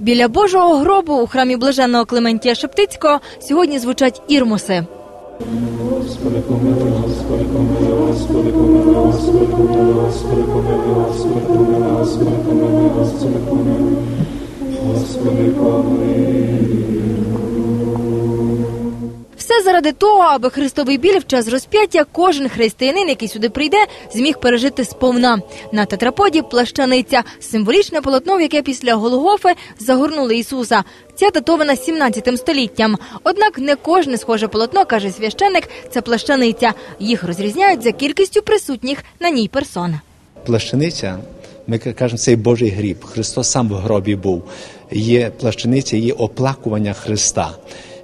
Біля Божого гробу у храмі блаженного Клементія Шептицького сьогодні звучать ірмуси. Господи, помилуй, Господи, помилуй, Господи, помилуй, Господи, помилуй, Господи, помилуй, Господи, помилуй, Господи, помилуй, Господи, помилуй, Господи, помилуй. Заради того, аби Христовий біль в час розп'яття кожен християнин, який сюди прийде, зміг пережити сповна. На тетраподі плащаниця символічне полотно, в яке після Голгофи загорнули Ісуса. Ця датована 17 століттям. Однак не кожне схоже полотно, каже священник, це плащаниця. Їх розрізняють за кількістю присутніх на ній персон. Плащаниця, ми кажемо, це Божий гріб. Христос сам в гробі був. Є плащаниця, є оплакування Христа.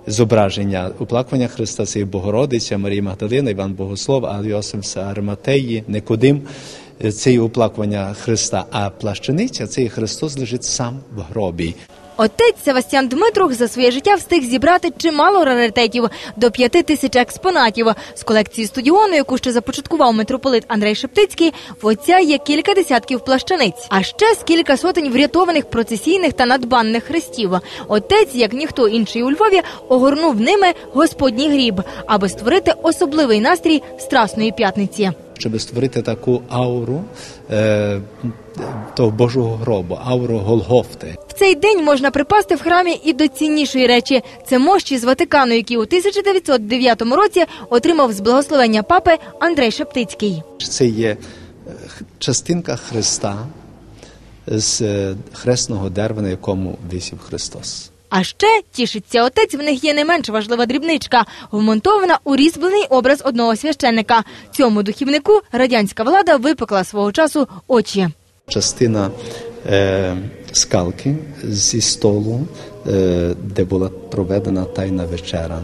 Зображення оплакування Христа це і Богородиця, Марія Магдалина, Іван Богослов, а Арматеї, Никодим. Це і оплакування Христа. А плащаниця це і Христос лежить сам в гробі. Отець Севастян Дмитрух за своє життя встиг зібрати чимало раритетів до п'яти тисяч експонатів. З колекції студіону, яку ще започаткував митрополит Андрей Шептицький, в отця є кілька десятків плащаниць, а ще з кілька сотень врятованих процесійних та надбанних хрестів. Отець, як ніхто інший у Львові, огорнув ними господній гріб, аби створити особливий настрій Страсної п'ятниці. Щоб створити таку ауру е, того Божого гробу, ауру Голгофти. В цей день можна припасти в храмі і до ціннішої речі це мощі з Ватикану, які у 1909 році отримав з благословення папи Андрей Шептицький. Це є е, частинка Христа з е, хресного дерева, на якому висів Христос. А ще тішиться отець. В них є не менш важлива дрібничка, вмонтована у різьблений образ одного священника. Цьому духівнику радянська влада випекла свого часу очі. Частина е, скалки зі столу, е, де була проведена тайна вечера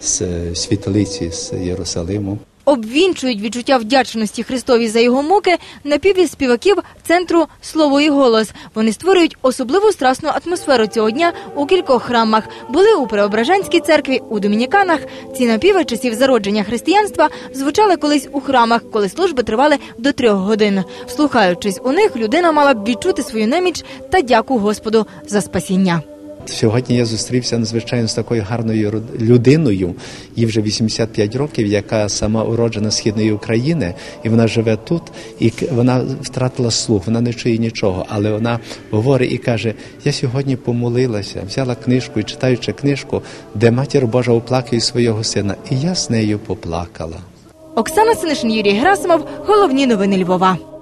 з світлиці з Єрусалиму. Обвінчують відчуття вдячності Христові за його муки напіві співаків центру Слово і голос. Вони створюють особливу страсну атмосферу цього дня у кількох храмах. Були у Преображенській церкві, у Домініканах. Ці напіви часів зародження християнства звучали колись у храмах, коли служби тривали до трьох годин. Слухаючись у них, людина мала б відчути свою неміч та дяку Господу за спасіння. Сьогодні я зустрівся надзвичайно з такою гарною людиною, їй вже 85 років, яка сама уроджена східної України, і вона живе тут, і вона втратила слух, вона не чує нічого, але вона говорить і каже: Я сьогодні помолилася, взяла книжку і читаючи книжку, де матір Божа оплакує свого сина, і я з нею поплакала. Оксана Синишин, Юрій Герасимов. Головні новини Львова.